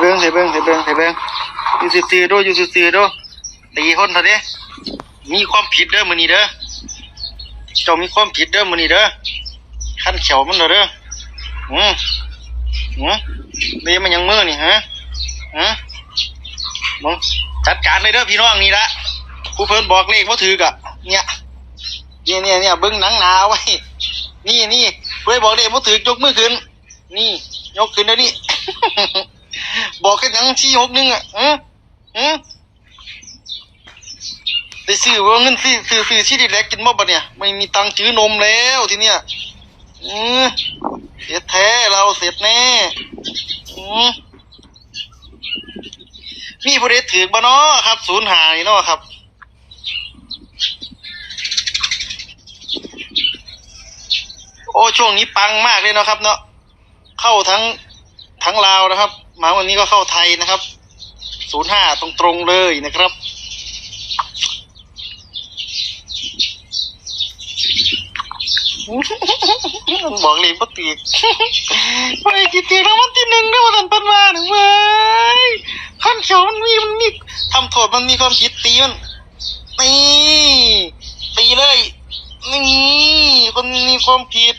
เบิ้งเสเบิ้งเสเบิ้งเสเบิ้งอยู่ซื่อๆดูอยู่ซื่อๆดูตีคนเถอะเด้มีความผิดเด้อมือนี้เด้อเจ้ามีความผิดเด้อมือนี้เด้อขั้นเขียวมันเด้อเด้ออืมอืมเดี๋ยวมันยังมือนี่ฮะฮะมึงจัดการเลยเด้อพี่น้องนี่ละผู้เพิ่นบอกเลขว่าถือกะเนี่ยเนี่ยเนี่ยเนี่ยเบิ้งหนังหนาไว้นี่นี่เพื่อบอกเลขว่าถือยกมือขึ้น นี่ ยกขึ้นเดี๋ยวนี้ บอกแค่หนังชี้หกหนึงอะอืมอืมได้ซื้อว่าเงินซื้อซื้อซื้อที่ดีแลกกินบ่บัดเนี่ย ไม่มีตังค์ซื้อนมแล้วทีเนี้ยอืมเสียแท้เราเสร็จแน่อืมมีผู้ใดถือบ่เนาะครับศูนย์หายเนาะครับโอ้ช่วงนี้ปังมากเลยเนาะครับ เนาะเข้าทั้ง ทั้งลาวนะครับ มาวันนี้ก็เข้าไทยนะครับศูนย์ห้าตรงๆเลยนะครับบอกเลยปตีกไปกี่ตีแล้วมันที่หนึ่งนะวันนั้นเป็นมาหนึ่งเว้ยขั้นเขียวมันมีมันมีทำโทษมันมีความคิดตีมันนี่ตีเลยนี่คนมีความผิด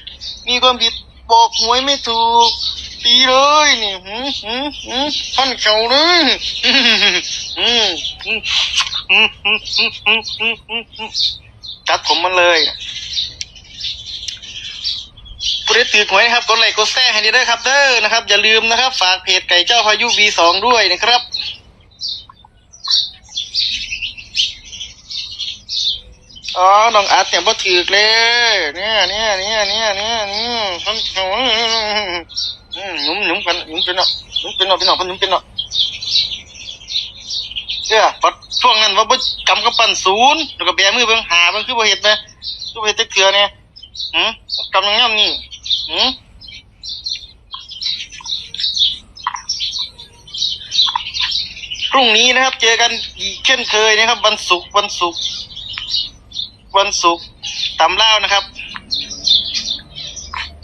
มีความผิดบอกหวยไม่ถูก ตีเลยนี่หืมหืมหืมขั้นเขียวเลยอืมอืมอืมอืมอืมอืมอืมอืมอืมอืมจัดผมมันเลยผู้ได้ตื่นหวยนะครับกดไลค์กดแชร์ให้ดีด้วยครับ เด้อนะครับ อย่าลืมนะครับ ฝากเพจไก่เจ้าพายุ V2 ด้วยนะครับอ๋อ น้องอัดเนี่ยบ่ถือเลย เนี่ยเนี่ยเนี่ยเนี่ยเนี่ยเนี่ยคนเขา หนุ่มหนุ่มกันหนุ่มเป็นเนาะหนุ่มเป็นเนาะพี่น้องเพิ่นหนุ่มเป็นเนาะเจ้าปัดช่วงนั้นว่าบ่กำกับปั้นศูนย์แล้วก็แบมือเบิ่งหาเบิ่งคือบ่เฮ็ดแหมคือบ่เฮ็ดจักเทื่อเนี่ยหืมกำลังงามนี่หืมพรุ่งนี้นะครับ เจอกันอีกเช่นเคยนะครับ วันศุกร์วันศุกร์วันศุกร์ตำเล่านะครับ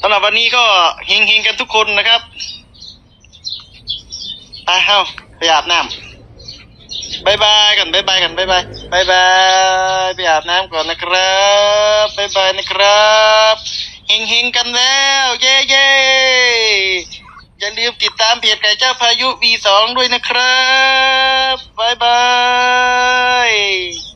ำหรับวันนี้ก็เฮงๆกันทุกคนนะครับไปเฮ้าไปอาบน้ำบายบายกันบายบายกันบายบายบายบายไปอาบน้ำก่อนนะครับบายบายนะครับเฮงๆกันแล้ว เย้เย้อย่าลืมติดตามเพจไก่เจ้าพายุ V2 ด้วยนะครับบายบาย